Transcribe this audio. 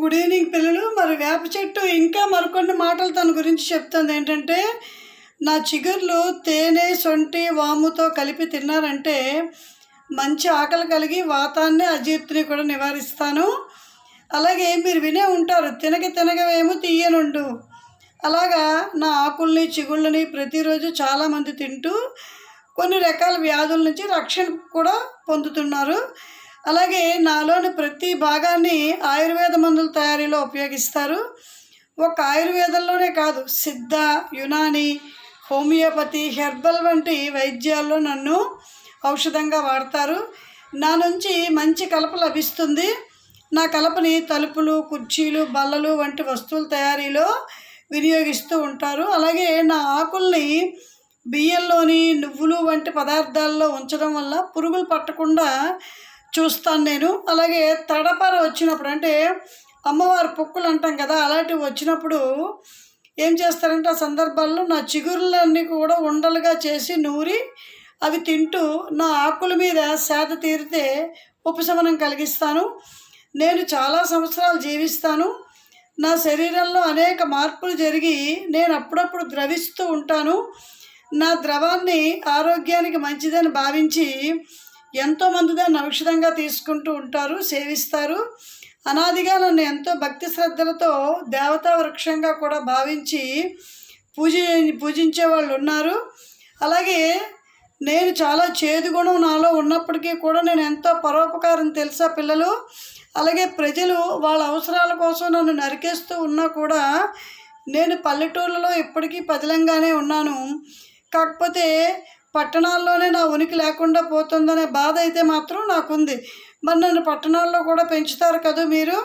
Good evening పిల్లలు. మరి వేప చెట్టు ఇంకా మరికొన్ని మాటలు తన గురించి చెప్తుంది. ఏంటంటే నా చిగుర్లు తేనె సొంటి వాముతో కలిపి తిన్నారంటే మంచి ఆకలి కలిగి వాతాన్ని అజీర్తిని కూడా నివారిస్తాను. అలాగే మీరు వినే ఉంటారు తినక తినగవేమో తీయనుండు. అలాగా నా ఆకుల్ని చిగుళ్ళని ప్రతిరోజు చాలామంది తింటూ కొన్ని రకాల వ్యాధుల నుంచి రక్షణ కూడా పొందుతున్నారు. అలాగే నాలోని ప్రతి భాగాన్ని ఆయుర్వేద మందుల తయారీలో ఉపయోగిస్తారు. ఒక ఆయుర్వేదంలోనే కాదు సిద్ధ యునాని హోమియోపతి హెర్బల్ వంటి వైద్యాల్లో నన్ను ఔషధంగా వాడతారు. నా నుంచి మంచి కలప లభిస్తుంది. నా కలపని తలుపులు కుర్చీలు బల్లలు వంటి వస్తువుల తయారీలో వినియోగిస్తూ ఉంటారు. అలాగే నా ఆకుల్ని బియ్యంలోని నువ్వులు వంటి పదార్థాల్లో ఉంచడం వల్ల పురుగులు పట్టకుండా చూస్తాను నేను. అలాగే తడపర వచ్చినప్పుడు అంటే అమ్మవారి పొక్కులు అంటాం కదా అలాంటివి వచ్చినప్పుడు ఏం చేస్తారంటే ఆ సందర్భాల్లో నా చిగురులన్నీ కూడా ఉండలుగా చేసి నూరి అవి తింటూ నా ఆకుల మీద సేద తీరితే ఉపశమనం కలిగిస్తాను. నేను చాలా సంవత్సరాలు జీవిస్తాను. నా శరీరంలో అనేక మార్పులు జరిగి నేను అప్పుడప్పుడు ద్రవిస్తూ ఉంటాను. నా ద్రవాన్ని ఆరోగ్యానికి మంచిదని భావించి ఎంతోమంది దాన్ని ఔషధంగా తీసుకుంటూ ఉంటారు సేవిస్తారు. అనాదిగా నన్ను ఎంతో భక్తి శ్రద్ధలతో దేవతా వృక్షంగా కూడా భావించి పూజ పూజించే వాళ్ళు ఉన్నారు. అలాగే నేను చాలా చేదు గుణం నాలో ఉన్నప్పటికీ కూడా నేను ఎంతో పరోపకారం తెలుసా పిల్లలు? అలాగే ప్రజలు వాళ్ళ అవసరాల కోసం నన్ను నరికేస్తూ ఉన్నా కూడా నేను పల్లెటూళ్ళలో ఇప్పటికీ పదిలంగానే ఉన్నాను. కాకపోతే పట్టణాల్లోనే నా ఉనికి లేకుండా పోతుందనే బాధ అయితే మాత్రం నాకుంది. మరి నన్ను పట్టణాల్లో కూడా పెంచుతారు కదా మీరు?